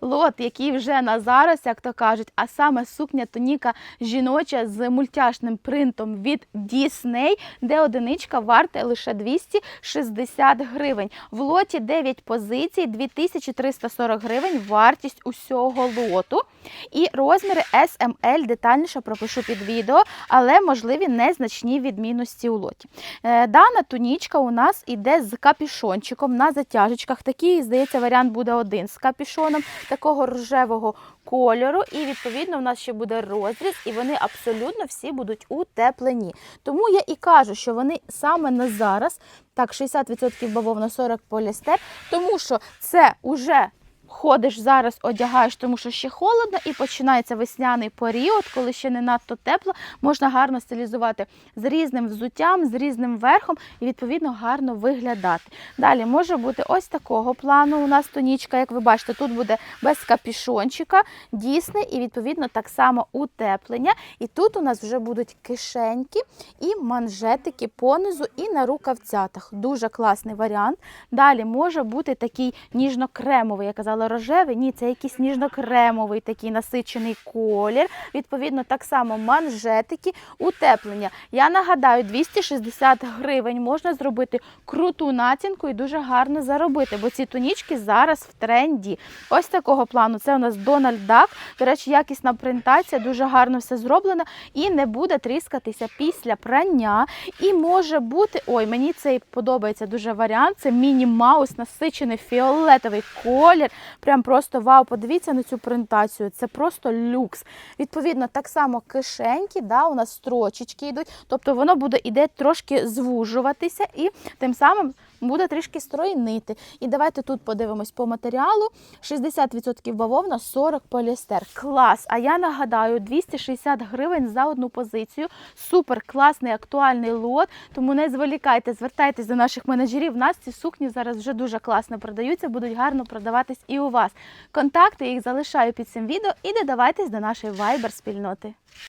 лот, який вже на зараз, як то кажуть, а саме сукня тоніка жіноча з мультяшним принтом від Disney, де одиничка варта лише 260 гривень. В лоті 9 позицій, 2340 гривень вартість усього лоту. І розміри SML детальніше пропишу під відео, але можливі незначні відмінності у лоті. Е, Дана тунічка у нас іде з капішончиком на затяжечках. Такий, здається, варіант буде один з капішоном такого рожевого кольору. І відповідно в нас ще буде розріз, і вони абсолютно всі будуть утеплені. Тому я і кажу, що вони саме на зараз, так, 60% бавовна, 40 полістер, тому що це уже ходиш зараз, одягаєш, тому що ще холодно, і починається весняний період, коли ще не надто тепло, можна гарно стилізувати з різним взуттям, з різним верхом і відповідно гарно виглядати. Далі може бути ось такого плану. У нас тонічка, як ви бачите, тут буде без капішончика, дійсне, і відповідно так само утеплення. І тут у нас вже будуть кишеньки і манжетики понизу і на рукавцятах. Дуже класний варіант. Далі може бути такий ніжно-кремовий, я казала, рожевий. Ні, це якийсь ніжно-кремовий такий насичений колір. Відповідно, так само манжетики, утеплення. Я нагадаю, 260 гривень можна зробити круту націнку і дуже гарно заробити, бо ці тунічки зараз в тренді. Ось такого плану. Це у нас Дональд Дак. До речі, якісна принтація, дуже гарно все зроблено і не буде тріскатися після прання. І може бути, ой, мені цей подобається дуже варіант. Це міні-маус, насичений фіолетовий колір. Прям просто вау, подивіться на цю принтацію. Це просто люкс. Відповідно, так само кишеньки, да, у нас строчечки йдуть, тобто воно буде іде трошки звужуватися і тим самим буде трішки стройнити. І давайте тут подивимось по матеріалу: 60% бавовна, 40 поліестер. Клас! А я нагадаю, 260 гривень за одну позицію. Супер класний актуальний лот. Тому не зволікайте, звертайтесь до наших менеджерів. У нас ці сукні зараз вже дуже класно продаються, будуть гарно продаватись і у вас. Контакти їх залишаю під цим відео і додавайтесь до нашої Viber спільноти.